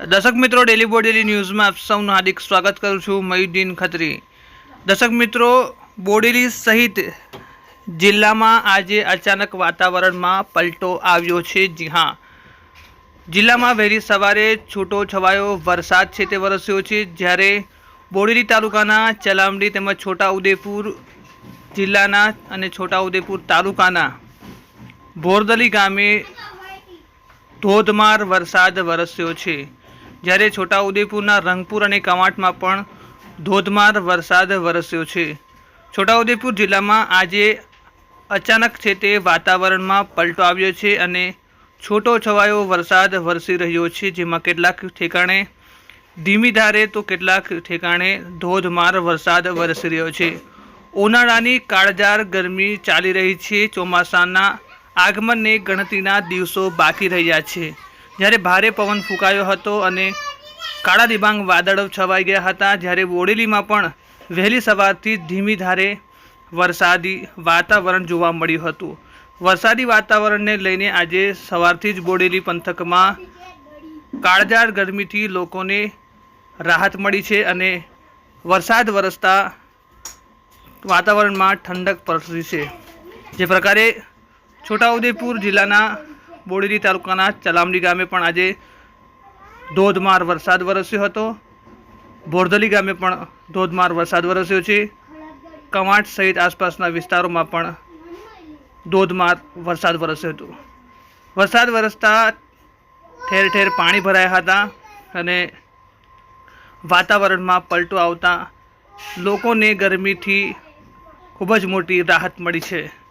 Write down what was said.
દર્શક મિત્રો ડેલી બોડેલી ન્યૂઝમાં આપ સૌનું હાર્દિક સ્વાગત કરું છું, મયુદ્દીન ખત્રી. દર્શક મિત્રો બોડેલી સહિત જિલ્લામાં આજે અચાનક વાતાવરણમાં પલટો આવ્યો છે. જી હા, જિલ્લામાં વહેલી સવારે છૂટો છવાયો વરસાદ છે તે વરસ્યો છે. જ્યારે બોડેલી તાલુકાના ચલામડી તેમજ છોટાઉદેપુર જિલ્લાના અને છોટાઉદેપુર તાલુકાના ભોરદલી ગામે ધોધમાર વરસાદ વરસ્યો છે. જ્યારે છોટાઉદેપુરના રંગપુર અને કવાંટમાં પણ ધોધમાર વરસાદ વરસ્યો છે. છોટાઉદેપુર જિલ્લામાં આજે અચાનક છે તે વાતાવરણમાં પલટો આવ્યો છે અને છોટો છવાયો વરસાદ વરસી રહ્યો છે, જેમાં કેટલાક ઠેકાણે ધીમી ધારે તો કેટલાક ઠેકાણે ધોધમાર વરસાદ વરસી રહ્યો છે. ઉનાળાની કાળજાર ગરમી ચાલી રહી છે, ચોમાસાના આગમનને ગણતરીના દિવસો બાકી રહ્યા છે. જ્યારે ભારે પવન ફૂંકાયો હતો અને કાળા દિબાંગ વાદળો છવાઈ ગયા હતા, જ્યારે બોડેલીમાં પણ વહેલી સવારથી ધીમી ધારે વરસાદી વાતાવરણ જોવા મળ્યું હતું. વરસાદી વાતાવરણને લઈને આજે સવારથી જ બોડેલી પંથકમાં કાળજાળ ગરમીથી લોકોને રાહત મળી છે અને વરસાદ વરસતા વાતાવરણમાં ઠંડક પ્રસરી છે. જે પ્રકારે છોટાઉદેપુર જિલ્લાના બોડેલી તાલુકાના ચલામડી ગામે પણ આજે ધોધમાર વરસાદ વરસ્યો હતો. બોરદલી ગામે પણ ધોધમાર વરસાદ વરસ્યો છે. કવાંટ સહિત આસપાસના વિસ્તારોમાં પણ ધોધમાર વરસાદ વરસ્યો હતો. વરસાદ વરસતા ઠેર ઠેર પાણી ભરાયા હતા અને વાતાવરણમાં પલટો આવતા લોકોને ગરમીથી ખૂબ જ મોટી રાહત મળી છે.